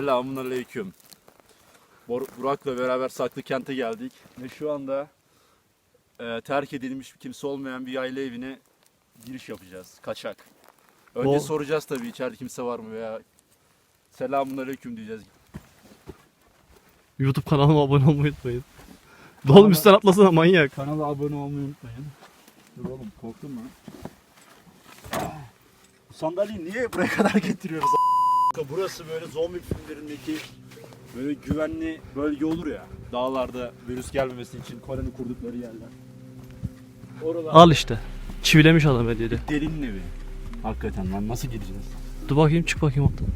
Selamun aleyküm. Bor- Burak'la beraber Saklı Kent'e geldik ve şu anda e, terk edilmiş kimse olmayan bir yayla evine giriş yapacağız. Kaçak. Önce Bol- soracağız tabii içeride kimse var mı veya Selamun aleyküm diyeceğiz. YouTube kanalıma abone olmayı unutmayın. Oğlum üstten atlasana manyak. Kanala abone olmayı unutmayın. Dur oğlum korktun mu? Sandalyeyi niye buraya kadar getiriyoruz? Burası böyle zombi filmlerindeki böyle güvenli bölge olur ya. Dağlarda virüs gelmemesi için Kore'nin kurdukları yerler. Oralar Al işte. Çivilemiş adam hediyede. delinin evi. Hakikaten lan nasıl gideceğiz? Dur bakayım çık bakayım oradan.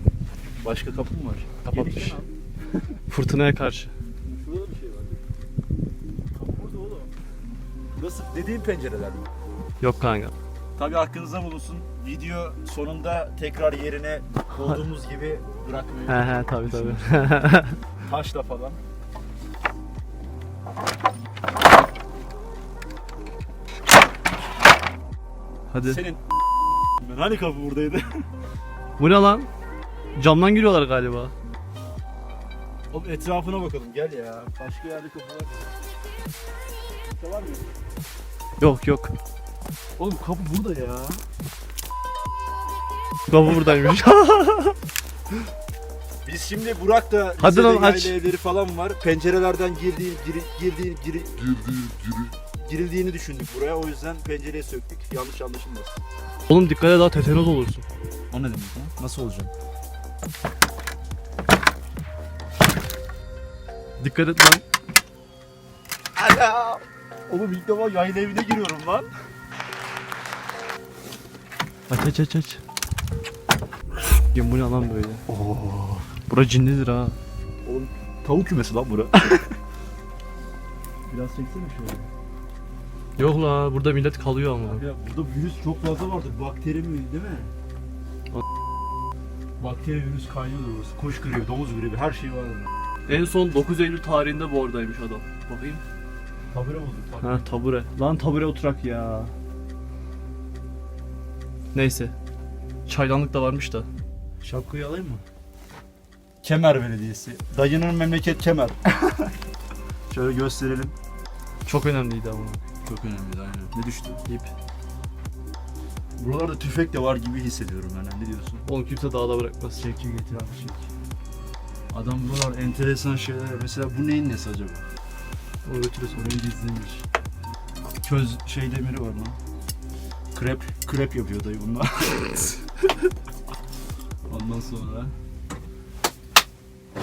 Başka kapı mı var? Kapatmış. Gelirken. Fırtınaya karşı. Şurada bir şey var. Kapı burada oğlum. Nasıl? Dediğin pencereler mi? Yok kanka. Tabii aklınızda bulunsun. Video sonunda tekrar yerine koyduğumuz gibi bırakmayı. He he tabi tabi. Taşla falan. Hadi. Senin ben hani kapı buradaydı? Bu ne lan? Camdan giriyorlar galiba. Oğlum etrafına bakalım gel ya. Başka yerde kapı var. Kapı var mı? Yok yok. Oğlum kapı burada ya. Kapı buradaymış. Biz şimdi Burak da Hadi lan, aç. yayla evleri falan var. Pencerelerden girdiği, giri, girdiği, giri, girildiğini düşündük buraya. O yüzden pencereyi söktük. Yanlış anlaşılmasın. Oğlum dikkat et daha tetanoz olursun. O ne demek lan? Nasıl olacak? Dikkat et lan. Ala! Oğlum ilk defa yayla evine giriyorum lan. Aç aç aç aç. Ya bu ne lan böyle? Oo. Bura cinlidir ha. Oğlum tavuk kümesi lan bura. Biraz çeksene şöyle. Yok la burada millet kalıyor ama. Ya burada virüs çok fazla vardır. Bakteri mi değil mi? Bakteri virüs kaynıyordur burası. Kuş gribi, domuz gribi her şey var burada. En son 9 Eylül tarihinde bu oradaymış adam. Bakayım. Tabure bulduk. Ha tabure. Lan tabure oturak ya. Neyse. Çaydanlık da varmış da. Şapkayı alayım mı? Kemer Belediyesi. Dayının memleket Kemer. Şöyle gösterelim. Çok önemliydi ama. Çok önemli aynen. Ne düştü? İp. Buralarda tüfek de var gibi hissediyorum ben. Ne diyorsun? Oğlum kimse dağda bırakmaz. Çek çek getir abi çek. Adam buralar enteresan şeyler. Mesela bu neyin nesi acaba? Onu götürüyorsun. Orayı gizlemiş. Köz şey demiri var lan. Krep, krep yapıyor dayı bunlar. Ondan sonra...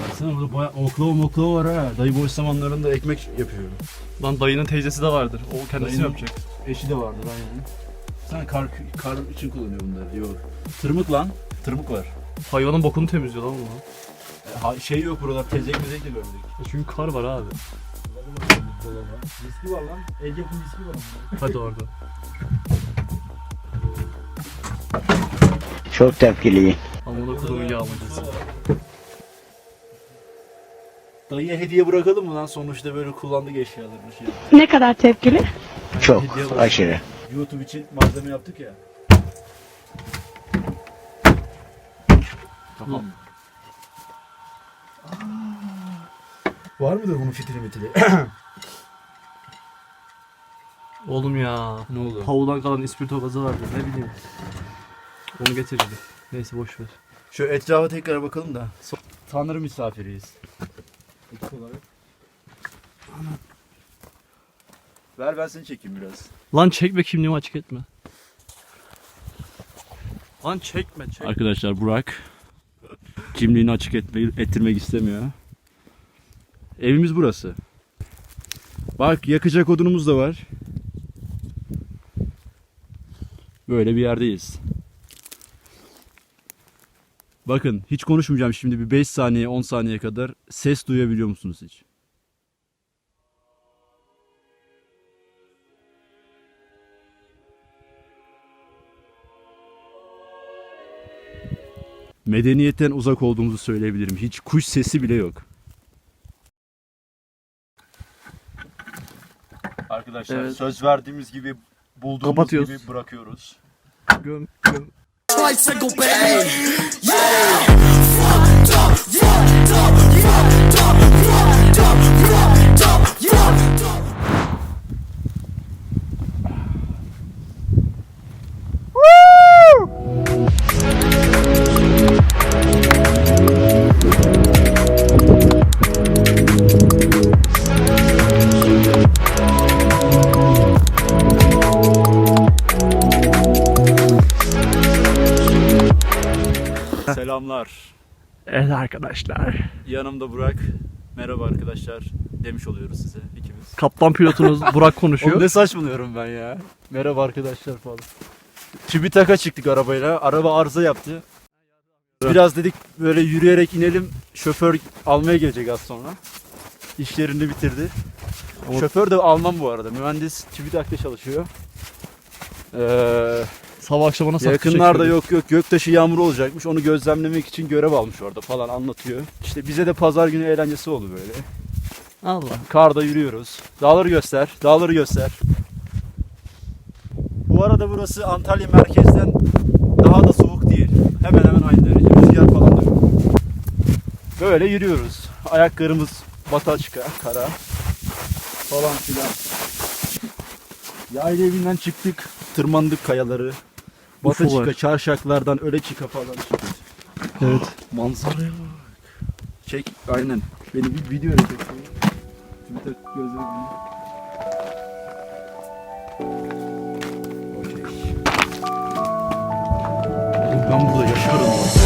Baksana burada bayağı oklava moklava var ha. Dayı boş zamanlarında ekmek yapıyor. Lan dayının teyzesi de vardır. O kendisi Dayının- yapacak. Eşi de vardır aynen. Sen kar, kar için kullanıyor bunları. Yok. Tırmık lan. Tırmık var. Hayvanın bokunu temizliyor lan bu. E, Ha, şey yok burada. Tezek mezek de görmedik. Çünkü kar var abi. Viski var lan. El yapım viski var ama. Hadi orada. Çok tepkiliyim. Dayıya hediye bırakalım mı lan? Sonuçta böyle kullandık eşyalarını şey. Ne kadar tepkili? Çok Hediye aşırı. YouTube için malzeme yaptık ya. Tamam. Var mıdır bunun fitili mitili? Oğlum ya. ne oldu? Tavuğdan kalan ispirto gazı vardı ne bileyim. Onu getirdi. Neyse boş ver. Şu etrafa tekrar bakalım da. Tanrı misafiriyiz. Ver ben seni çekeyim biraz. Lan çekme kimliğimi açık etme. Lan çekme çekme. Arkadaşlar Burak kimliğini açık etme, ettirmek istemiyor. Evimiz burası. Bak yakacak odunumuz da var. Böyle bir yerdeyiz. Bakın hiç konuşmayacağım şimdi bir 5 saniye 10 saniye kadar ses duyabiliyor musunuz hiç? Medeniyetten uzak olduğumuzu söyleyebilirim. Hiç kuş sesi bile yok. Arkadaşlar Evet. söz verdiğimiz gibi bulduğumuz Kapatıyoruz. gibi bırakıyoruz. Göm göm. Arkadaşlar. Yanımda Burak. Merhaba arkadaşlar demiş oluyoruz size ikimiz. Kaptan pilotunuz Burak Oğlum konuşuyor. ne saçmalıyorum ben ya. Merhaba arkadaşlar falan. Çibitaka çıktık arabayla. Araba arıza yaptı. Biraz dedik böyle yürüyerek inelim. Şoför almaya gelecek az sonra. İşlerini bitirdi. Ama- Şoför de Alman bu arada. Mühendis Çibitak'ta çalışıyor. Ee, Sabah akşamına saksı yakınlarda çekiyordu. yok yok göktaşı yağmuru olacakmış. Onu gözlemlemek için görev almış orada falan anlatıyor. İşte bize de pazar günü eğlencesi oldu böyle. Allah. Karda yürüyoruz. Dağları göster. Dağları göster. Bu arada burası Antalya merkezden daha da soğuk değil. Hemen hemen aynı derece. Rüzgar falan da yok. Böyle yürüyoruz. Ayaklarımız bata çıka, kara. Falan filan. Yayla evinden çıktık. Tırmandık kayaları. Bata Ufular. çıka, çarşaklardan öyle çıka falan çıktık. Evet. Manzaraya bak. Çek, aynen. Beni bir video çek. Twitter gözlerim. Okey. Oğlum ben burada yaşarım.